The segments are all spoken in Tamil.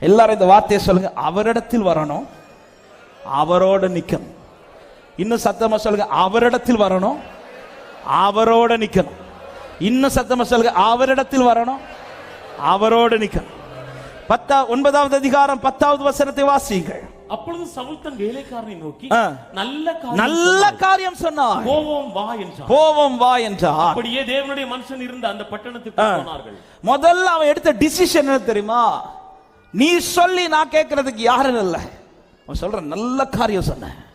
எல்லாரும் இந்த வார்த்தையை சொல்லுங்க. அவரிடத்தில் வரணும். அவரோட நிக்கணும். இன்னும் சத்தமா சொல்லுங்க. அவரிடத்தில் வரணும். அவரோட நிக்கணும். இன்னும் சத்தமா சொல்லுங்க. அவரிடத்தில் வரணும். அவரோட நிக்கணும். பத்தா ஒன்பதாவது அதிகாரம் பத்தாவது வசனத்தை வாசியுங்கள். அப்பொழுது சவுல் தன் வேலைக்காரனை நோக்கி. நல்ல காரியம் நல்ல. காரியம் சொன்னார். போவோம் வா என்றார். போவோம் வா என்றார். அப்படியே தேவனுடைய மனுஷன் இருந்த அந்த பட்டணத்துக்கு. போனார்கள். முதல்ல அவன் எடுத்த டிசிஷன் என்ன தெரியுமா? நீ சொல்லி நான் கேட்கறதுக்கு யாரும் இல்லை. அவன் சொல்ற நல்ல காரியம் சொன்ன.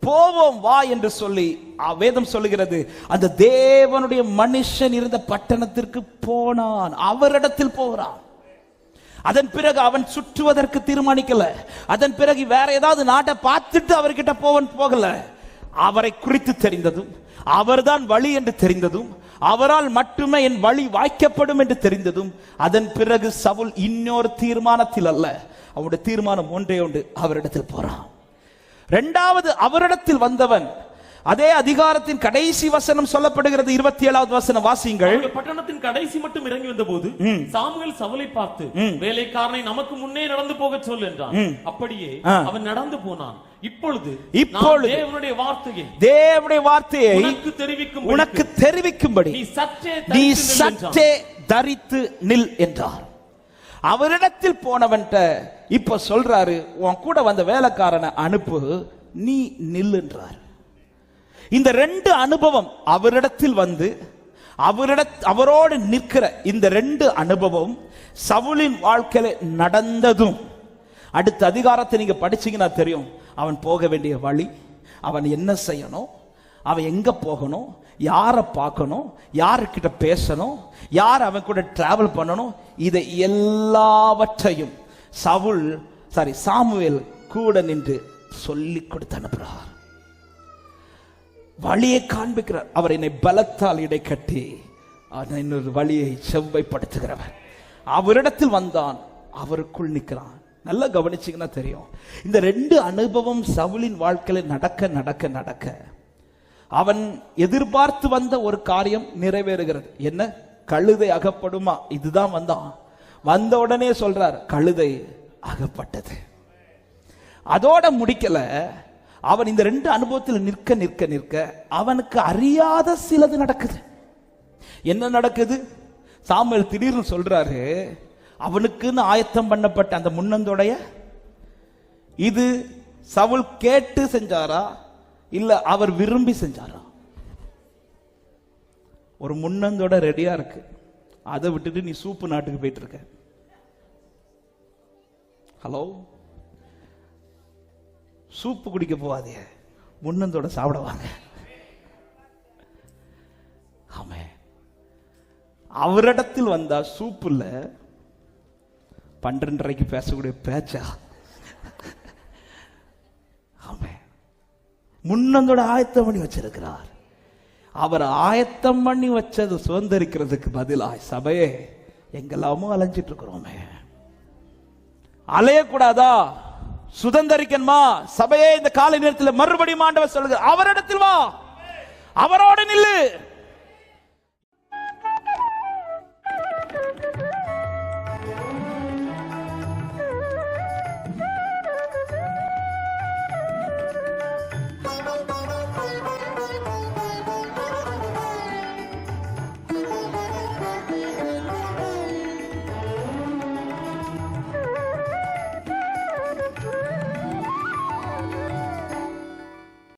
போவோம் வா என்று சொல்லி வேதம் சொல்லுகிறது. அந்த தேவனுடைய மனுஷன் இருந்த பட்டணத்திற்கு போனான். அவரிடத்தில் போகிறான். அதன் பிறகு அவன் சுற்றுவதற்கு தீர்மானிக்கல. அதன் பிறகு வேற ஏதாவது நாட்டை பார்த்துட்டு அவர்கிட்ட போவன் போகல. அவரை குறித்து தெரிந்ததும் அவர்தான் வழி என்று தெரிந்ததும் அவரால் மட்டுமே என் வழி வாய்க்கப்படும் என்று தெரிந்ததும் அதன் பிறகு சவுல் இன்னொரு தீர்மானத்தில் அல்ல. அவனுடைய தீர்மானம் ஒன்றே உண்டு அவரிடத்தில் போறான். இரண்டாவது அவரிடத்தில் வந்தவன். அதே அதிகாரத்தின் கடைசி வசனம் சொல்லப்படுகிறது இருபத்தி ஏழாவது வசனம். வாசியுங்கள். பட்டணத்தின் கடைசி மட்டும் இறங்கி வந்தபோது சாமுவேல் சவுலை பார்த்து வேலைக்காரனை நமக்கு முன்னே நடந்து போகச் சொல் என்றான். அப்படியே. அவன் நடந்து போனான். இப்பொழுது இப்பொழுது தேவனுடைய வார்த்தையை தேவனுடைய வார்த்தையை உனக்கு தெரிவிக்கும் உனக்கு தெரிவிக்கும்படி நீ சற்றே நீ தரித்து நில் என்றார். அவரிடத்தில் போனவன்ட்ட இப்ப சொல்றாரு உன் கூட வந்த வேலைக்காரனை அனுப்பு நீ நில் என்றார். இந்த ரெண்டு அனுபவம் அவரிடத்தில் வந்து அவரிட அவரோடு நிற்கிற இந்த ரெண்டு அனுபவம் சவுலின் வாழ்க்கையில நடந்ததும் அடுத்த அதிகாரத்தை நீங்க படிச்சீங்கன்னா தெரியும். அவன் போக வேண்டிய வழி அவன் என்ன செய்யணும் அவன் எங்க போகணும் யாரை பார்க்கணும் யாருக்கிட்ட பேசணும் யார் அவன் கூட டிராவல் பண்ணணும் இதை எல்லாவற்றையும் சவுல் சாரி சாமுவேல் கூட நின்று சொல்லி கொடுத்து அனுப்புகிறார். வழியை காண்பிக்கிறார். அவர் என்னை பலத்தால் இடை கட்டி இன்னொரு வழியை செவ்வைப்படுத்துகிறவர். அவரிடத்தில் வந்தான் அவருக்குள் நிற்கிறான். நல்லா கவனிச்சிங்கன்னா தெரியும். இந்த ரெண்டு அனுபவம் சவுலின் வாழ்க்கையில் நடக்க நடக்க நடக்க. அவன் எதிர்பார்த்து வந்த ஒரு காரியம் நிறைவேறுகிறது. என்ன? கழுதை அகப்படுமா? இதுதான் வந்தான். வந்த உடனே சொல்றார் கழுதை அகப்பட்டது. அதோட முடிக்கல. அவன் இந்த ரெண்டு அனுபவத்தில் நிற்க நிற்க நிற்க அவனுக்கு அறியாத சிலது நடக்குது. என்ன நடக்குது? சாமுவேல் திடீர்னு சொல்றாரு அவனுக்குன்னு ஆயத்தம் பண்ணப்பட்ட அந்த முன்னந்தோடைய இது சவுல் கேட்டு செஞ்சாரா? இல்ல அவர் விரும்பி செஞ்சாரா? ஒரு முன்னந்தோட ரெடியா இருக்கு. அதை விட்டுட்டு நீ சூப்பு நாட்டுக்கு போயிட்டு இருக்க ஹலோ சூப்பு குடிக்க போவாதே முன்னந்தோட சாப்பிடுவாங்க ஆமே அவரிடத்தில் வந்தா சூப்பு இல்லை. பன்னெண்டரைக்கு பேசக்கூடிய பேச்சா? ஆமே. முன்னந்தோட ஆயத்தம் பண்ணி வச்சிருக்கிறார். அவர் ஆயத்தம் பண்ணி வச்சது சுதந்திரிக்கிறதுக்கு பதிலாய் சபையே எங்கெல்லாமோ அலைஞ்சிட்டு இருக்கிறோமே அலையக்கூடாதா? சுதந்திரிக்கணுமா? சபையே இந்த காலை நேரத்தில் மறுபடியும் ஆண்டவர் சொல்லுங்க அவரிடத்தில் வா. அவரோடு நில்லு.